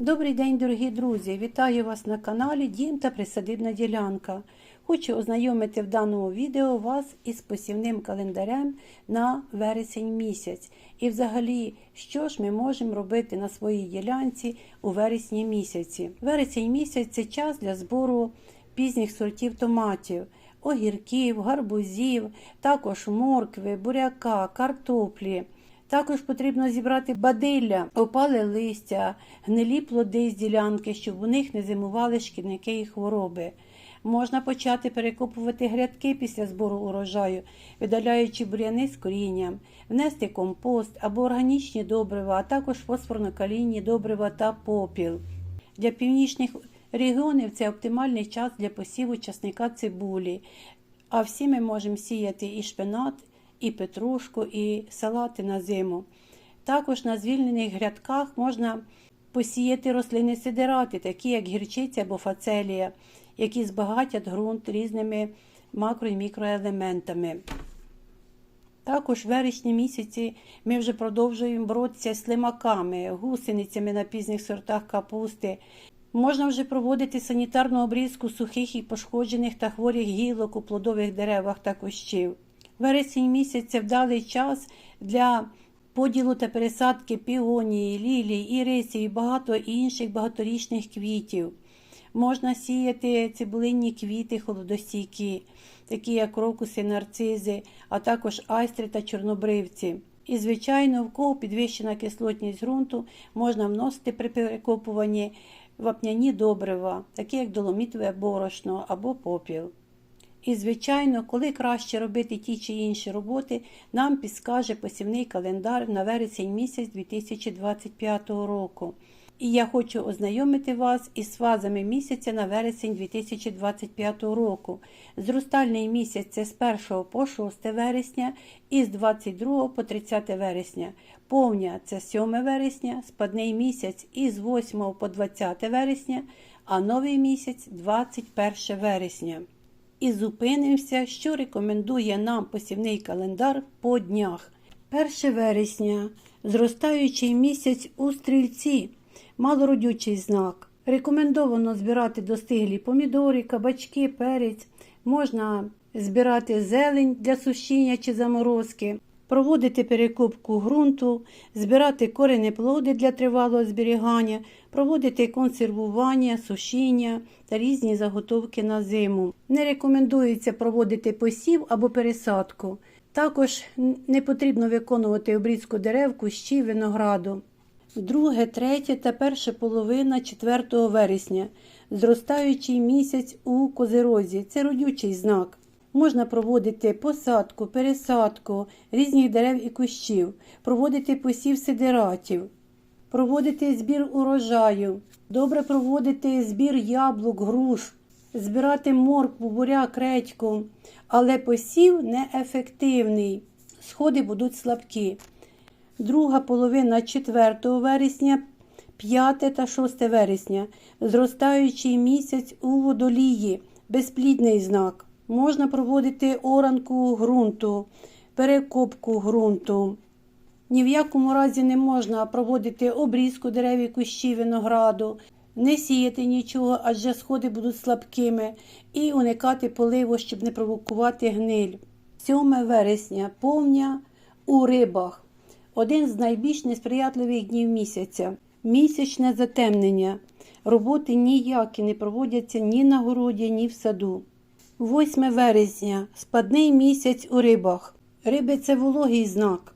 Добрий день, дорогі друзі! Вітаю вас на каналі Дім та Присадибна ділянка. Хочу ознайомити в даному відео вас із посівним календарем на вересень місяць. І взагалі, що ж ми можемо робити на своїй ділянці у вересні місяці. Вересень місяць це час для збору пізніх сортів томатів, огірків, гарбузів, також моркви, буряка, картоплі. Також потрібно зібрати бадилля, опале листя, гнилі плоди з ділянки, щоб у них не зимували шкідники і хвороби. Можна почати перекопувати грядки після збору урожаю, видаляючи бур'яни з корінням, внести компост або органічні добрива, а також фосфорно-калійні добрива та попіл. Для північних регіонів це оптимальний час для посіву часника цибулі. А всі ми можемо сіяти і шпинат, і петрушку, і салати на зиму. Також на звільнених грядках можна посіяти рослини сидерати, такі як гірчиця або фацелія, які збагатять ґрунт різними макро і мікроелементами. Також в вересні місяці ми вже продовжуємо боротися з слимаками, гусеницями на пізніх сортах капусти. Можна вже проводити санітарну обрізку сухих і пошкоджених та хворих гілок у плодових деревах та кущів. Вересень місяць це вдалий час для поділу та пересадки піонії, лілій, ірисів і багато інших багаторічних квітів. Можна сіяти цибулинні квіти холодостійкі, такі як крокуси, нарцизи, а також айстри та чорнобривці. І, звичайно, в кого підвищена кислотність ґрунту, можна вносити при перекопуванні вапняні добрива, такі як доломітове борошно або попіл. І, звичайно, коли краще робити ті чи інші роботи, нам підскаже посівний календар на вересень місяць 2025 року. І я хочу ознайомити вас із фазами місяця на вересень 2025 року. Зростальний місяць це з 1 по 6 вересня і з 22 по 30 вересня. Повня це 7 вересня, спадний місяць із 8 по 20 вересня, а новий місяць 21 вересня і зупинимося, що рекомендує нам посівний календар по днях. 1 вересня зростаючий місяць у стрільці, малородючий знак. Рекомендовано збирати достиглі помідори, кабачки, перець. Можна збирати зелень для сушіння чи заморозки, проводити перекопку ґрунту, збирати коренеплоди для тривалого зберігання, проводити консервування, сушіння та різні заготовки на зиму. Не рекомендується проводити посів або пересадку. Також не потрібно виконувати обрізку дерев, кущів, винограду. Друге, третє та перша половина 4 вересня. Зростаючий місяць у козирозі. Це родючий знак. Можна проводити посадку, пересадку різних дерев і кущів, проводити посів сидератів, проводити збір урожаю, добре проводити збір яблук, груш, збирати моркву, буряк, редьку, але посів неефективний, сходи будуть слабкі. Друга половина 4 вересня, 5 та 6 вересня, зростаючий місяць у водолії, безплідний знак. Можна проводити оранку ґрунту, перекопку ґрунту. Ні в якому разі не можна проводити обрізку дерев і кущів винограду, не сіяти нічого, адже сходи будуть слабкими, і уникати поливу, щоб не провокувати гниль. 7 вересня повня у рибах. Один з найбільш несприятливих днів місяця. Місячне затемнення. Роботи ніякі не проводяться ні на городі, ні в саду. 8 вересня. Спадний місяць у рибах. Риби це вологий знак.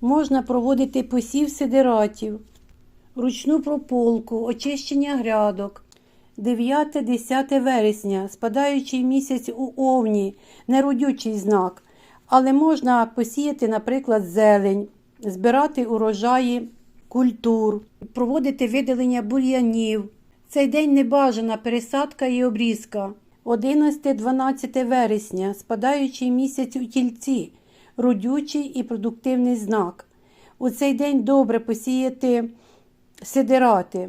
Можна проводити посів сидератів, ручну прополку, очищення грядок. 9-10 вересня. Спадаючий місяць у овні, неродючий знак. Але можна посіяти, наприклад, зелень, збирати урожаї культур, проводити видалення бур'янів. Цей день небажана пересадка і обрізка. 11-12 вересня, спадаючий місяць у тільці, родючий і продуктивний знак. У цей день добре посіяти сидирати,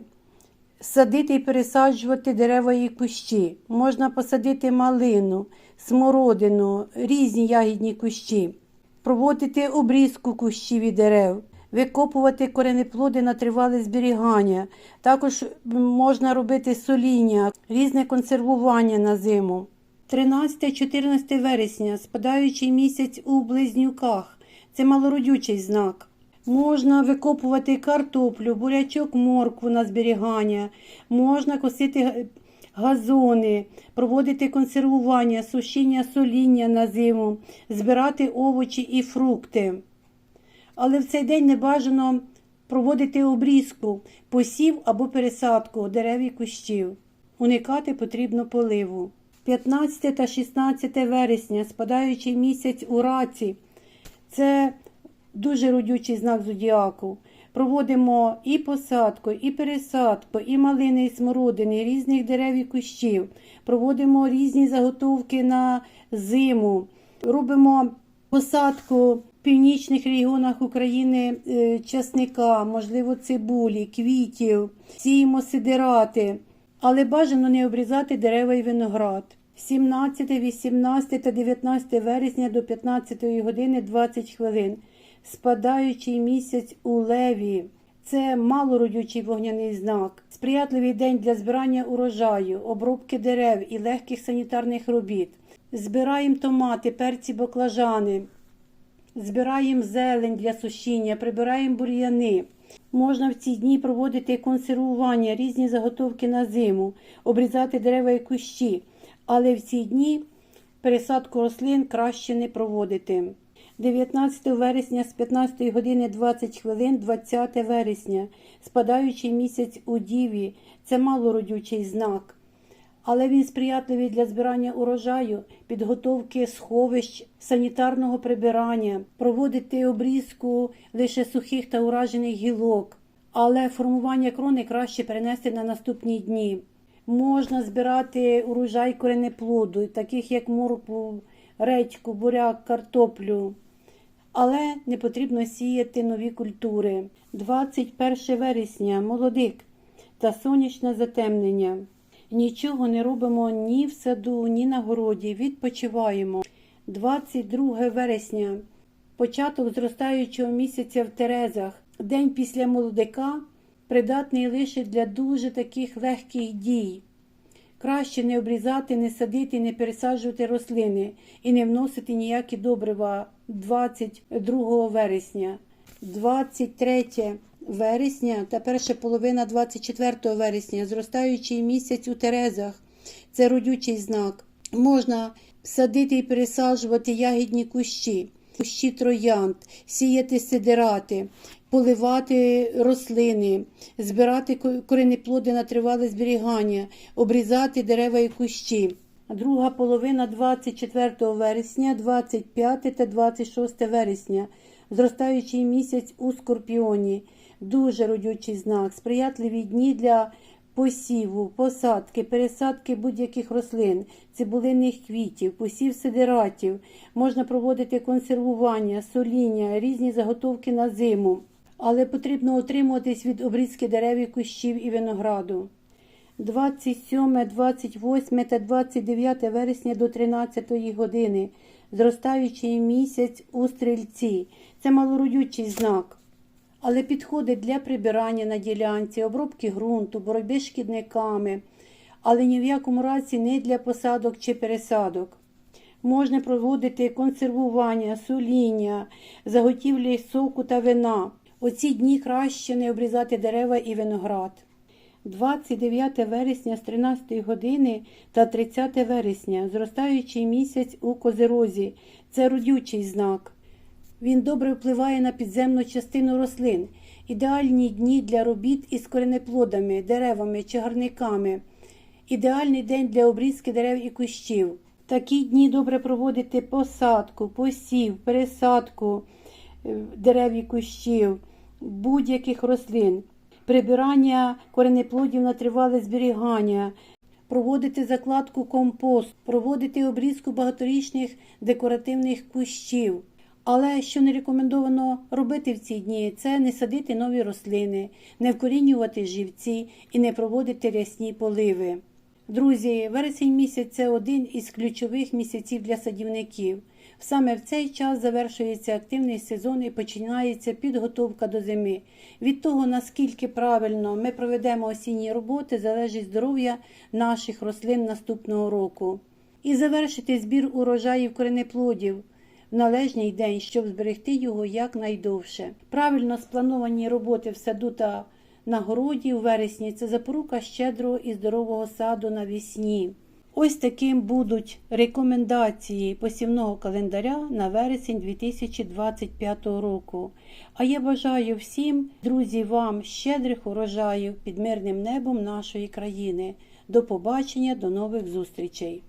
садити і пересаджувати дерева і кущі. Можна посадити малину, смородину, різні ягідні кущі, проводити обрізку кущів і дерев, викопувати коренеплоди на тривале зберігання. Також можна робити соління, різне консервування на зиму. 13-14 вересня, спадаючий місяць у близнюках. Це малородючий знак. Можна викопувати картоплю, бурячок, моркву на зберігання, можна косити газони, проводити консервування, сушіння, соління на зиму, збирати овочі і фрукти. Але в цей день не бажано проводити обрізку, посів або пересадку дерев і кущів. Уникати потрібно поливу. 15 та 16 вересня, спадаючий місяць у раці. Це дуже родючий знак зодіаку. Проводимо і посадку, і пересадку, і малини, і смородини, і різних дерев і кущів. Проводимо різні заготовки на зиму. Робимо посадку північних регіонах України е, часника, можливо, цибулі, квітів, сіємо сидирати. Але бажано не обрізати дерева і виноград. 17, 18 та 19 вересня до 15 години 20 хвилин. Спадаючий місяць у леві. Це малородючий вогняний знак, сприятливий день для збирання урожаю, обробки дерев і легких санітарних робіт. Збираємо томати, перці, баклажани, збираємо зелень для сушіння, прибираємо бур'яни. Можна в ці дні проводити консервування, різні заготовки на зиму, обрізати дерева і кущі, але в ці дні пересадку рослин краще не проводити. 19 вересня з 15 години 20 хвилин 20 вересня, спадаючий місяць у Діві, це малородючий знак. Але він сприятливий для збирання урожаю, підготовки сховищ, санітарного прибирання, проводити обрізку лише сухих та уражених гілок. Але формування крони краще перенести на наступні дні. Можна збирати урожай коренеплоду, таких як моркву, редьку, буряк, картоплю. Але не потрібно сіяти нові культури. 21 вересня молодик та сонячне затемнення. Нічого не робимо ні в саду, ні на городі. Відпочиваємо. 22 вересня. Початок зростаючого місяця в Терезах. День після молодика придатний лише для дуже таких легких дій. Краще не обрізати, не садити, не пересаджувати рослини і не вносити ніякі добрива 22 вересня. 23 вересня та перша половина 24 вересня, зростаючий місяць у Терезах. Це родючий знак. Можна садити і пересаджувати ягідні кущі, кущі троянд, сіяти сидирати, поливати рослини, збирати коренеплоди на тривале зберігання, обрізати дерева і кущі. Друга половина 24 вересня, 25 та 26 вересня. Зростаючий місяць у Скорпіоні. Дуже родючий знак, сприятливі дні для посіву, посадки, пересадки будь-яких рослин, цибулинних квітів, посів сидиратів. Можна проводити консервування, соління, різні заготовки на зиму. Але потрібно утримуватись від обрізки дерев і кущів і винограду. 27, 28 та 29 вересня до 13 години. Зростаючий місяць у стрільці. Це малородючий знак. Але підходить для прибирання на ділянці, обробки ґрунту, боротьби з шкідниками, але ні в якому разі не для посадок чи пересадок. Можна проводити консервування, соління, заготівлі соку та вина. У ці дні краще не обрізати дерева і виноград. 29 вересня з 13 години та 30 вересня, зростаючий місяць у козерозі. Це родючий знак. Він добре впливає на підземну частину рослин. Ідеальні дні для робіт із коренеплодами, деревами, чагарниками. Ідеальний день для обрізки дерев і кущів. Такі дні добре проводити посадку, посів, пересадку е, дерев і кущів, будь-яких рослин, прибирання коренеплодів на тривале зберігання, проводити закладку компост, проводити обрізку багаторічних декоративних кущів. Але що не рекомендовано робити в ці дні, це не садити нові рослини, не вкорінювати живці і не проводити рясні поливи. Друзі, вересень місяць це один із ключових місяців для садівників. Саме в цей час завершується активний сезон і починається підготовка до зими. Від того, наскільки правильно ми проведемо осінні роботи, залежить здоров'я наших рослин наступного року. І завершити збір урожаїв коренеплодів в належний день, щоб зберегти його якнайдовше. Правильно сплановані роботи в саду та на городі у вересні це запорука щедрого і здорового саду навесні. Ось таким будуть рекомендації посівного календаря на вересень 2025 року. А я бажаю всім, друзі, вам щедрих урожаїв під мирним небом нашої країни. До побачення, до нових зустрічей!